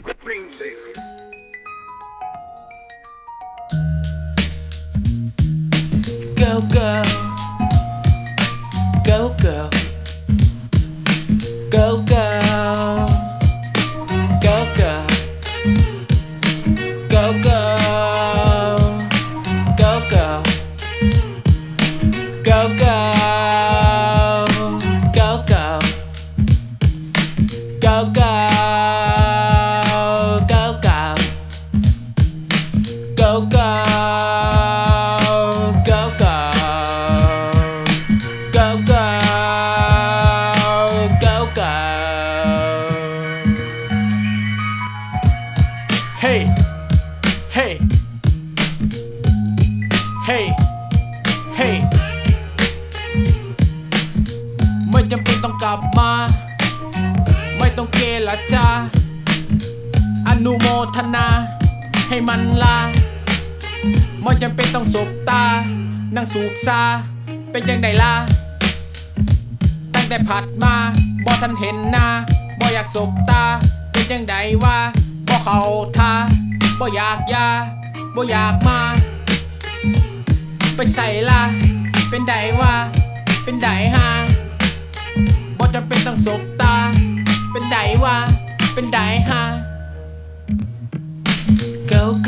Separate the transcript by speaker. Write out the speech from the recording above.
Speaker 1: Green safe.
Speaker 2: Go go Go go Go go Go go Go go Go go Go ไม่จำเป็นต้องกลับมา ไม่ต้องเกลาจาอนุโมทนาให้มันลา ไม่จำเป็นต้องสบตา นั่งสูบซา เป็นจังไดล่ะตั้งแต่ผัดมาบ่ทันเห็นหน้าบ่อยากสบตา เป็นจังไดว่าบ่เข้าท่าบ่อยากยาบ่อยากมา ไปใส่ละเป็นไดว่า เป็นไดฮาบ่จำเป็นต้องสบตา เป็นไดว่า เป็นไดฮา go Go